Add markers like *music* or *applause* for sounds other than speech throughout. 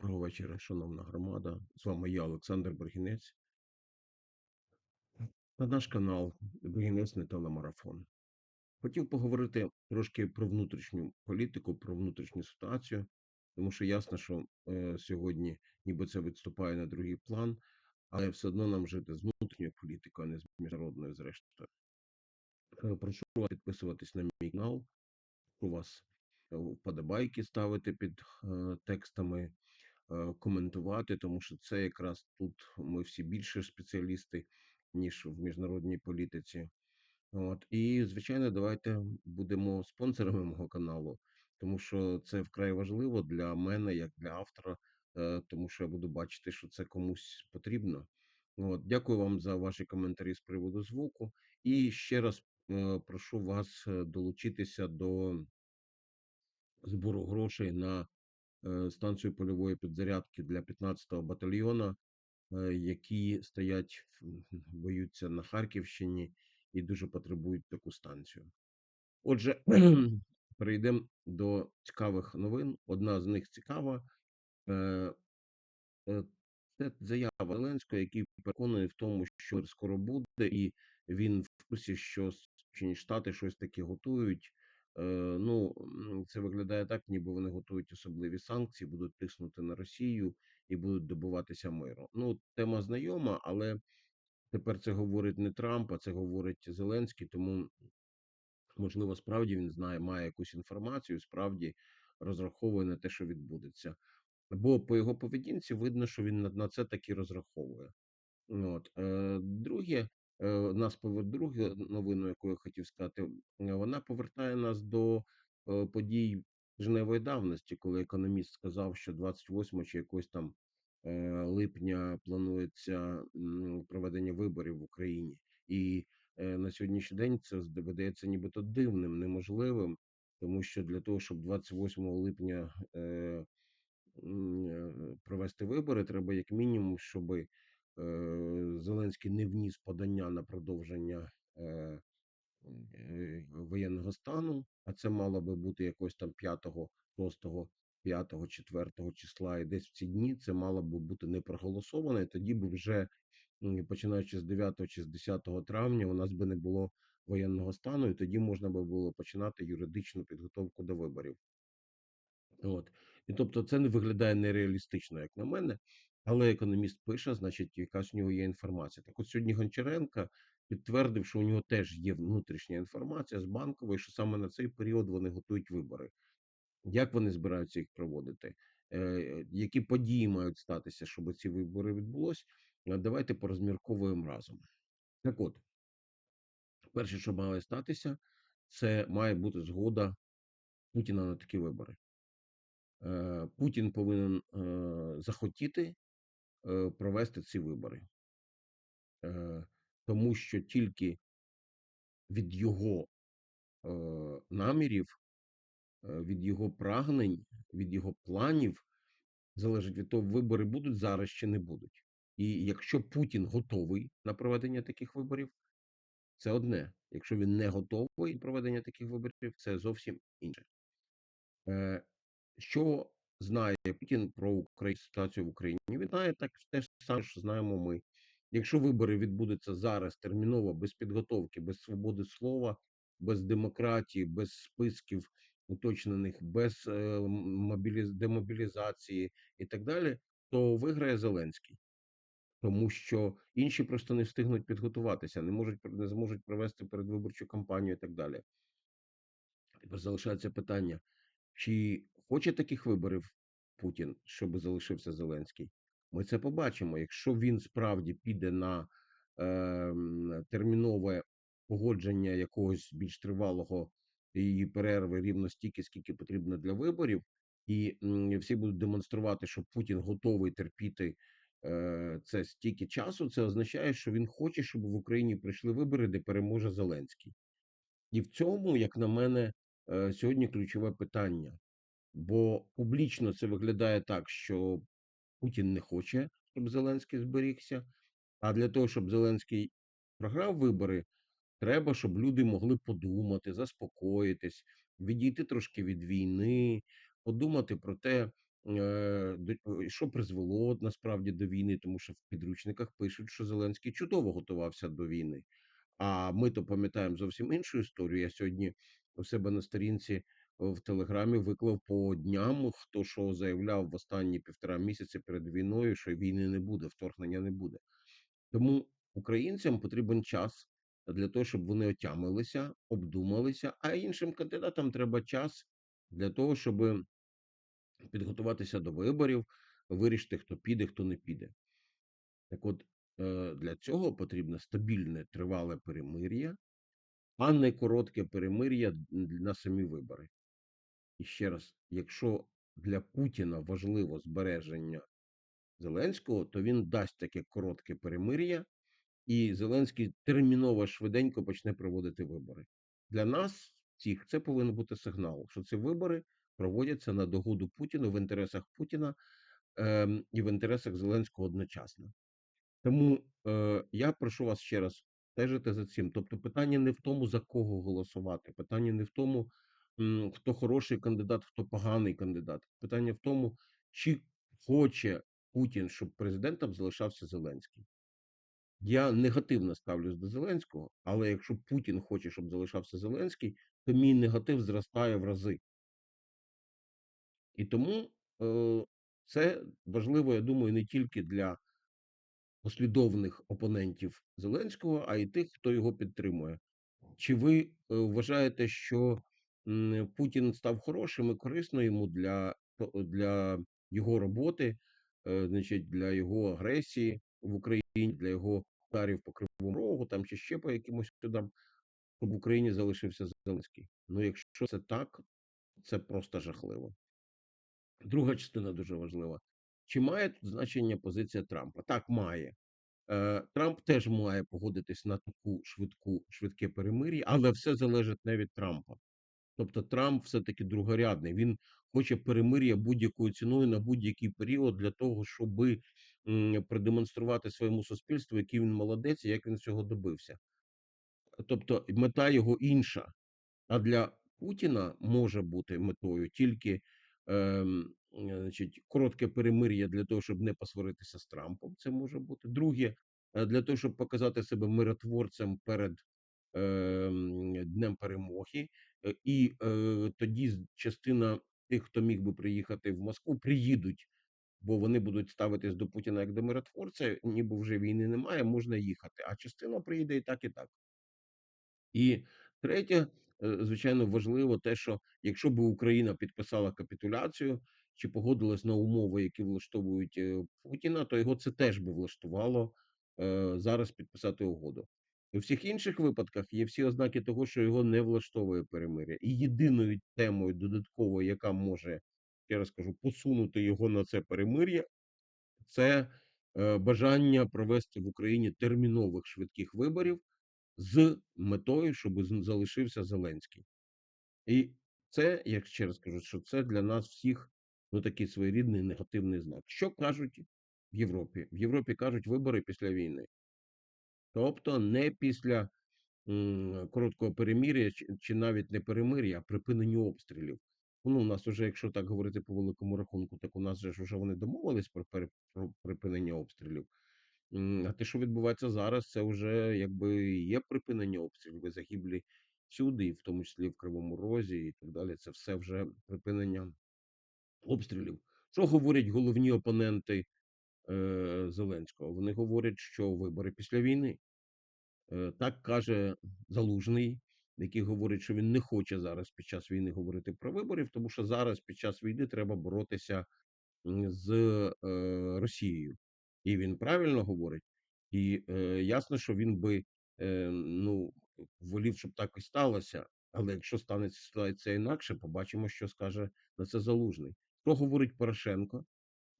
Доброго вечора, шановна громада. З вами я, Олександр Бригінець. Та наш канал Бригінець не телемарафон. Хотів поговорити трошки про внутрішню політику, про внутрішню ситуацію, тому що ясно, що е, сьогодні ніби це відступає на другий план, але все одно нам жити з внутрішньою політикою, а не з міжнародною, зрештою. Е, прошу вас підписуватись на мій канал. Прошу вас е, вподобайки ставити під е, текстами коментувати, тому що це якраз тут ми всі більше спеціалісти, ніж в міжнародній політиці. От і звичайно, давайте будемо спонсорами мого каналу, тому що це вкрай важливо для мене, як для автора, е, тому що я буду бачити, що це комусь потрібно. От, дякую вам за ваші коментарі з приводу звуку. І ще раз е, прошу вас е, долучитися до збору грошей на станцію польової підзарядки для 15-го батальйона, е, які стоять, боються на Харківщині і дуже потребують таку станцію. Отже, *clears throat* перейдемо до цікавих новин. Одна з них цікава. Е, е, Це заява Зеленського, який переконує в тому, що скоро буде, і він в курсі, що Сполучені Штати щось таке готують. Е, Ну, це виглядає так, ніби вони готують особливі санкції, будуть тиснути на Росію і будуть добиватися миру. Ну, тема знайома, але тепер це говорить не Трамп, а це говорить Зеленський, тому можливо, справді він знає, має якусь інформацію, справді розраховує на те, що відбудеться. Бо по його поведінці видно, що він на, це таки розраховує. От. Е, друге, нас повер... друге новину, яку я хотів сказати, е, вона повертає нас до е, подій жневої давності, коли економіст сказав, що 28 чи якось там е, липня планується проведення виборів в Україні. І е, на сьогоднішній день це видається нібито дивним, неможливим, тому що для того, щоб 28 липня е, е, провести вибори, треба як мінімум, щоб е, Зеленський не вніс подання на продовження е, е, воєнного стану, а це мало би бути якось там 5, 6, 5, 4 числа, і десь в ці дні це мало би бути не проголосовано, і тоді б вже починаючи з 9 чи з 10 травня, у нас би не було воєнного стану, і тоді можна би було починати юридичну підготовку до виборів. От. І тобто це не виглядає нереалістично, як на мене. Але економіст пише, значить, якась у нього є інформація. Так от сьогодні Гончаренко підтвердив, що у нього теж є внутрішня інформація з банкової, що саме на цей період вони готують вибори. Як вони збираються їх проводити? Е, які події мають статися, щоб ці вибори відбулось? Е, Давайте порозмірковуємо разом. Так от, перше, що має статися, це має бути згода Путіна на такі вибори. Е, Путін повинен захотіти провести ці вибори, Е, тому що тільки від його е, намірів, е, від його прагнень, від його планів залежить від того, вибори будуть зараз чи не будуть. І якщо Путін готовий на проведення таких виборів, це одне. Якщо він не готовий на проведення таких виборів, це зовсім інше. Е, Що знає Путін про Украї... ситуацію в Україні? Він знає так те ж саме, що знаємо ми. Якщо вибори відбудуться зараз терміново, без підготовки, без свободи слова, без демократії, без списків уточнених, без е, мобіліз... демобілізації і так далі, то виграє Зеленський. Тому що інші просто не встигнуть підготуватися, не можуть не зможуть провести передвиборчу кампанію і так далі. Тепер залишається питання: чи хоче таких виборів Путін, щоб залишився Зеленський? Ми це побачимо. Якщо він справді піде на е, термінове погодження якогось більш тривалого і перерви рівно стільки, скільки потрібно для виборів, і всі будуть демонструвати, що Путін готовий терпіти е, це стільки часу, це означає, що він хоче, щоб в Україні прийшли вибори, де переможе Зеленський. І в цьому, як на мене, е, сьогодні ключове питання. Бо публічно це виглядає так, що Путін не хоче, щоб Зеленський зберігся. А для того, щоб Зеленський програв вибори, треба, щоб люди могли подумати, заспокоїтись, відійти трошки від війни, подумати про те, Е, е, що призвело насправді до війни, тому що в підручниках пишуть, що Зеленський чудово готувався до війни. А ми то пам'ятаємо зовсім іншу історію. Я сьогодні у себе на сторінці в Телеграмі виклав по дням, хто що заявляв в останні півтора місяці перед війною, що війни не буде, вторгнення не буде. Тому українцям потрібен час для того, щоб вони отямилися, обдумалися, а іншим кандидатам треба час для того, щоб підготуватися до виборів, вирішити, хто піде, хто не піде. Так от е, для цього потрібно стабільне тривале перемир'я, а не коротке перемир'я на самі вибори. І ще раз, якщо для Путіна важливо збереження Зеленського, то він дасть таке коротке перемир'я, і Зеленський терміново швиденько почне проводити вибори. Для нас, всіх, це повинен бути сигнал, що ці вибори проводяться на догоду Путіну в інтересах Путіна ем, і в інтересах Зеленського одночасно. Тому е, я прошу вас ще раз стежити за цим. Тобто, питання не в тому, за кого голосувати, питання не в тому, хто хороший кандидат, хто поганий кандидат. Питання в тому, чи хоче Путін, щоб президентом залишався Зеленський. Я негативно ставлюсь до Зеленського, але якщо Путін хоче, щоб залишався Зеленський, то мій негатив зростає в рази. І тому е, це важливо, я думаю, не тільки для послідовних опонентів Зеленського, а й тих, хто його підтримує. Чи ви е, вважаєте, що Путін став хорошим і корисно йому для, для його роботи, е, значить, для його агресії в Україні, для його ударів по кривому рогу, там чи ще по якимось судам, щоб в Україні залишився Зеленський? Ну, якщо це так, це просто жахливо. Друга частина дуже важлива. Чи має тут значення позиція Трампа? Так, має. Е, Трамп теж має погодитись на таку швидку швидке перемир'я, але все залежить не від Трампа. Тобто Трамп все-таки другорядний. Він хоче перемир'я будь-якою ціною на будь-який період для того, щоб продемонструвати своєму суспільству, який він молодець і як він цього добився. Тобто мета його інша. А для Путіна може бути метою тільки ем, значить, коротке перемир'я для того, щоб не посваритися з Трампом. Це може бути. Друге, е, для того, щоб показати себе миротворцем перед ем, Днем перемоги. Е, І е, тоді частина тих, хто міг би приїхати в Москву, приїдуть. Бо вони будуть ставитись до Путіна як до миротворця, ніби вже війни немає, можна їхати. А частина приїде і так, і так. І третє, е, звичайно, важливо те, що якщо б Україна підписала капітуляцію чи погодилась на умови, які влаштовують е, Путіна, то його це теж би влаштувало е, зараз підписати угоду. У всіх інших випадках є всі ознаки того, що його не влаштовує перемиря. І єдиною темою додатковою, яка може, ще раз кажу, посунути його на це перемир'я, це бажання провести в Україні термінових швидких виборів з метою, щоб залишився Зеленський. І це, як ще раз кажу, що це для нас всіх ну, такий своєрідний негативний знак. Що кажуть в Європі? В Європі кажуть вибори після війни. Тобто не після м, короткого перемир'я, чи, чи навіть не перемир'я, а припинення обстрілів. Ну, у нас вже, якщо так говорити по великому рахунку, так у нас же ж вже вони домовились про, про припинення обстрілів. А те, що відбувається зараз, це вже якби є припинення обстрілів, загиблі всюди, і в тому числі в Кривому Розі, і так далі. Це все вже припинення обстрілів. Що говорять головні опоненти е, Зеленського? Вони говорять, що вибори після війни. Е, Так каже Залужний, який говорить, що він не хоче зараз під час війни говорити про виборів, тому що зараз під час війни треба боротися з е, Росією. І він правильно говорить, і ясно, що він би ну волів, щоб так і сталося. Але якщо станеться ситуація інакше, побачимо, що скаже на це залужний. Що говорить Порошенко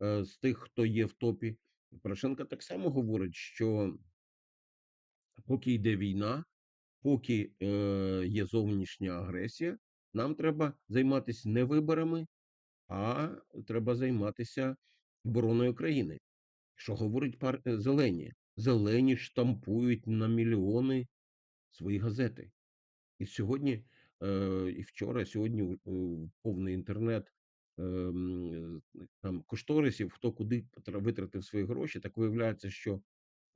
з тих, хто є в топі. Порошенко так само говорить, що поки йде війна, поки е, є зовнішня агресія, нам треба займатися не виборами, а треба займатися обороною країни. Що говорить пар... Е, зелені? Зелені штампують на мільйони свої газети. І сьогодні, е, і вчора, сьогодні е, повний інтернет там кошторисів, хто куди витратив свої гроші, так виявляється, що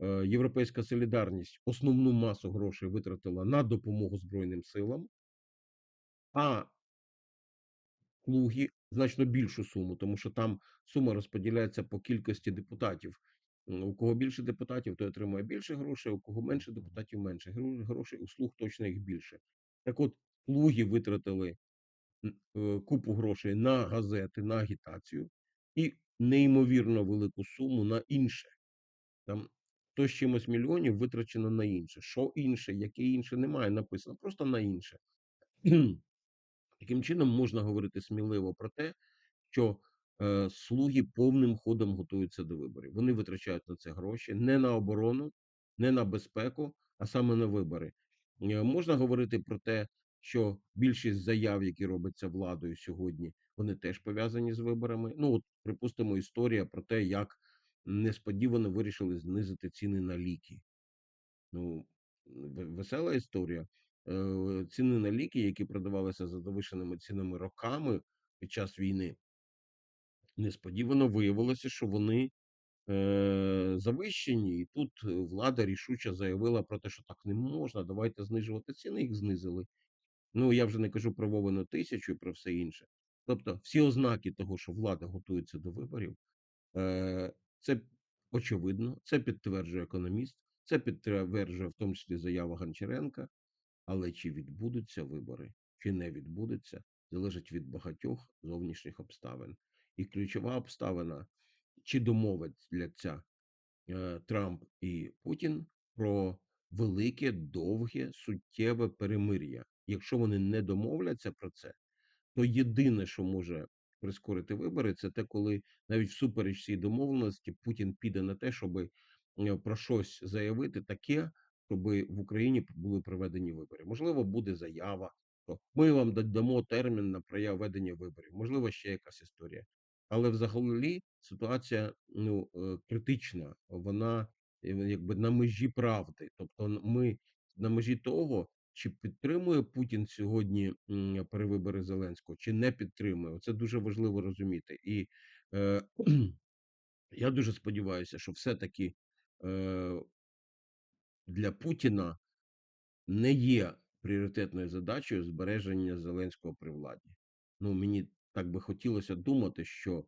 е, Європейська солідарність основну масу грошей витратила на допомогу Збройним силам, а Слуги значно більшу суму, тому що там сума розподіляється по кількості депутатів. У кого більше депутатів, той отримує більше грошей, у кого менше депутатів менше. Грошей у слуг точно їх більше. Так от, слуги витратили е, купу грошей на газети, на агітацію і неймовірно велику суму на інше. Там 100 з чимось мільйонів витрачено на інше. Що інше, яке інше, немає написано, просто на інше. Таким чином можна говорити сміливо про те, що е, слуги повним ходом готуються до виборів. Вони витрачають на це гроші не на оборону, не на безпеку, а саме на вибори. Е, можна говорити про те, що більшість заяв, які робляться владою сьогодні, вони теж пов'язані з виборами. Ну, от, припустимо, історія про те, як несподівано вирішили знизити ціни на ліки. Ну, весела історія. Е, Ціни на ліки, які продавалися за завишеними цінами роками під час війни, несподівано виявилося, що вони е, завищені, і тут е, влада рішуче заявила про те, що так не можна, давайте знижувати ціни, їх знизили. Ну я вже не кажу про Вовину тисячу і про все інше. Тобто, всі ознаки того, що влада готується до виборів, е, це очевидно, це підтверджує економіст, це підтверджує в тому числі заява Гончаренка. Але чи відбудуться вибори, чи не відбудуться, залежить від багатьох зовнішніх обставин. І ключова обставина, чи домовляться е, Трамп і Путін про велике, довге, суттєве перемир'я. Якщо вони не домовляться про це, то єдине, що може прискорити вибори, це те, коли навіть всупереч цій домовленості Путін піде на те, щоб про щось заявити таке, щоб в Україні були проведені вибори. Можливо, буде заява, що ми вам дамо термін на проведення виборів. Можливо, ще якась історія. Але взагалі ситуація ну е, критична. Вона е, якби на межі правди. Тобто, ми на межі того, чи підтримує Путін сьогодні перевибори Зеленського, чи не підтримує. Це дуже важливо розуміти. І е, *clears throat* я дуже сподіваюся, що все-таки е, для Путіна не є пріоритетною задачею збереження Зеленського при владі. Ну, мені так би хотілося думати, що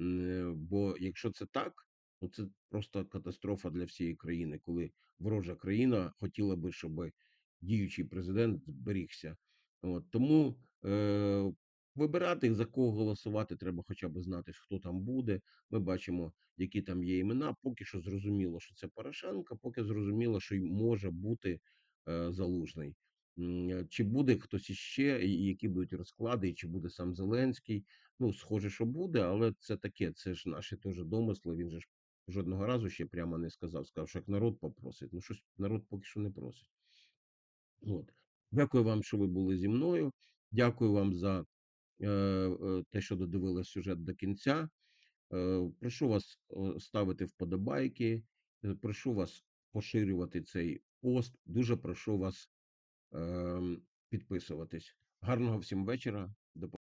Е, Бо якщо це так, ну це просто катастрофа для всієї країни, коли ворожа країна хотіла би, щоб діючий президент зберігся. От тому е, вибирати за кого голосувати, треба хоча б знати, хто там буде. Ми бачимо, які там є імена. Поки що зрозуміло, що це Порошенко, поки зрозуміло, що й може бути е, залужний. Е, Чи буде хтось іще, які будуть розклади, і чи буде сам Зеленський? Ну, схоже, що буде, але це таке, це ж наші теж домисли. Він же ж жодного разу ще прямо не сказав. Сказав, що як народ попросить. Ну, щось народ поки що не просить. От. Дякую вам, що ви були зі мною. Дякую вам за е, е, те, що додивили сюжет до кінця. Е, прошу вас ставити вподобайки. е, Прошу вас поширювати цей пост. Дуже прошу вас е, підписуватись. Гарного всім вечора.